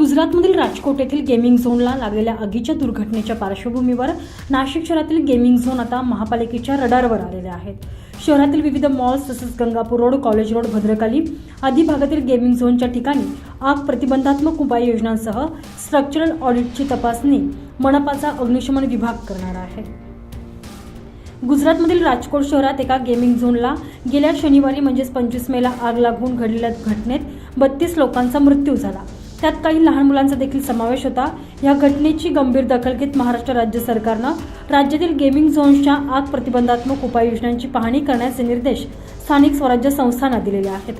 गुजरातमधील राजकोट येथील गेमिंग झोनला लागलेल्या आगीच्या दुर्घटनेच्या पार्श्वभूमीवर नाशिक शहरातील गेमिंग झोन आता महापालिकेच्या रडारवर आलेले आहेत. शहरातील विविध मॉल्स तसेच Gangapur road college road Bhadrakali आदी भागातील गेमिंग झोनच्या ठिकाणी आग प्रतिबंधात्मक उपाययोजनांसह स्ट्रक्चरल ऑडिटची तपासणी मनपाचा अग्निशमन विभाग करणार आहे. गुजरातमधील राजकोट शहरात एका गेमिंग झोनला गेल्या शनिवारी म्हणजेच पंचवीस मेला आग लागून घडलेल्या घटनेत बत्तीस लोकांचा मृत्यू झाला. त्यात काही लहान मुलांचा देखील समावेश होता. या घटनेची गंभीर दखल घेत महाराष्ट्र राज्य सरकारनं राज्यातील गेमिंग झोन्सच्या आग प्रतिबंधात्मक उपाययोजनांची पाहणी करण्याचे निर्देश स्थानिक स्वराज्य संस्थांना दिलेले आहेत.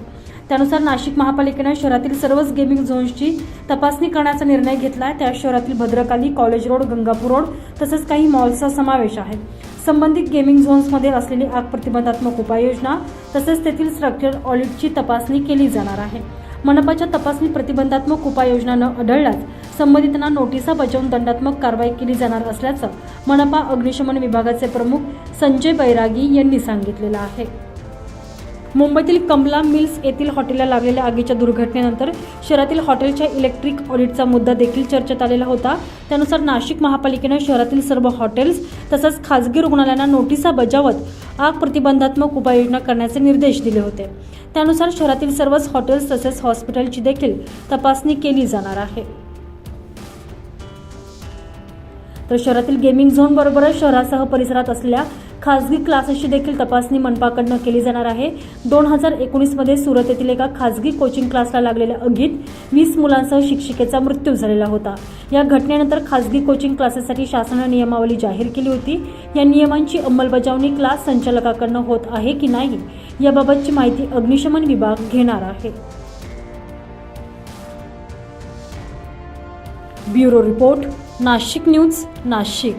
त्यानुसार नाशिक महापालिकेनं शहरातील सर्वच गेमिंग झोन्सची तपासणी करण्याचा निर्णय घेतला आहे त्या शहरातील Bhadrakali college road Gangapur road तसंच काही मॉल्सचा समावेश आहे. संबंधित गेमिंग झोन्समध्ये असलेली आग प्रतिबंधात्मक उपाययोजना तसेच तेथील स्ट्रक्चर ऑडिटची तपासणी केली जाणार आहे. मनपाच्या तपासणी प्रतिबंधात्मक उपाययोजना न आढळल्यास संबंधितांना नोटिसा बजावून दंडात्मक कारवाई केली जाणार असल्याचं मनपा अग्निशमन विभागाचे प्रमुख संजय बैरागी यांनी सांगितलेलं आहे. मुंबईतील कमला मिल्स येथील हॉटेलला लागलेल्या आगीच्या दुर्घटनेनंतर शहरातील हॉटेलच्या इलेक्ट्रिक ऑडिटचा मुद्दा देखील चर्चेत आलेला होता. त्यानुसार नाशिक महापालिकेनं शहरातील सर्व हॉटेल्स तसंच खाजगी रुग्णालयांना नोटिसा बजावत आग प्रतिबंधात्मक उपाययोजना करण्याचे निर्देश दिले होते. त्यानुसार शहरातील सर्वच हॉटेल्स तसेच हॉस्पिटलची देखील तपासणी केली जाणार आहे. तर शहरातील गेमिंग झोन बरोबरच शहरासह परिसरात असलेल्या खासगी क्लासेसची देखील तपासणी मनपाकडनं केली जाणार आहे. दोन हजार एकोणीसमध्ये सुरत येथील एका खासगी कोचिंग क्लासला लागलेल्या अगीत वीस मुलांसह शिक्षिकेचा मृत्यू झालेला होता. या घटनेनंतर खासगी कोचिंग क्लासेससाठी शासनानं नियमावली जाहीर केली होती. या नियमांची अंमलबजावणी क्लास संचालकाकडनं होत आहे की नाही याबाबतची माहिती अग्निशमन विभाग घेणार आहे. Bureau report Nashik news Nashik.